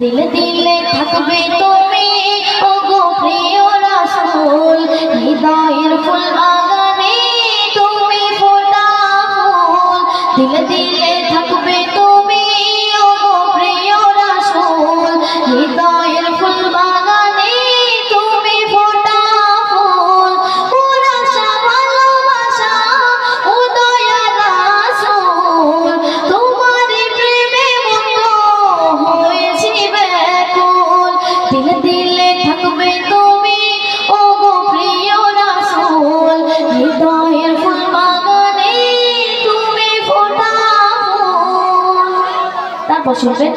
দিল দিলে থাকবে তুমি ও গো প্রিয় রাসূল, হৃদয়ের ফুল বাগানে তুমি ফোটা ফুল। দিল দিলে থাকবে তুমি ও গো প্রিয় রাসূল হৃদয় পছন্দের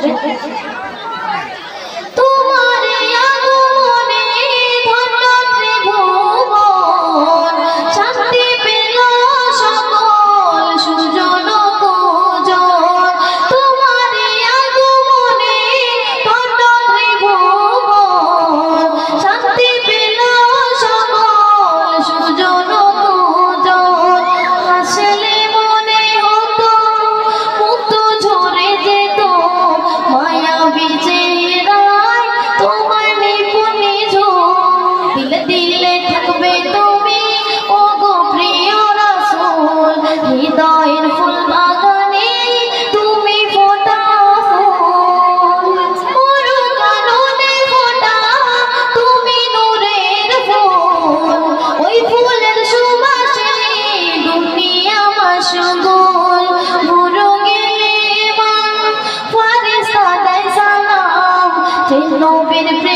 no benefit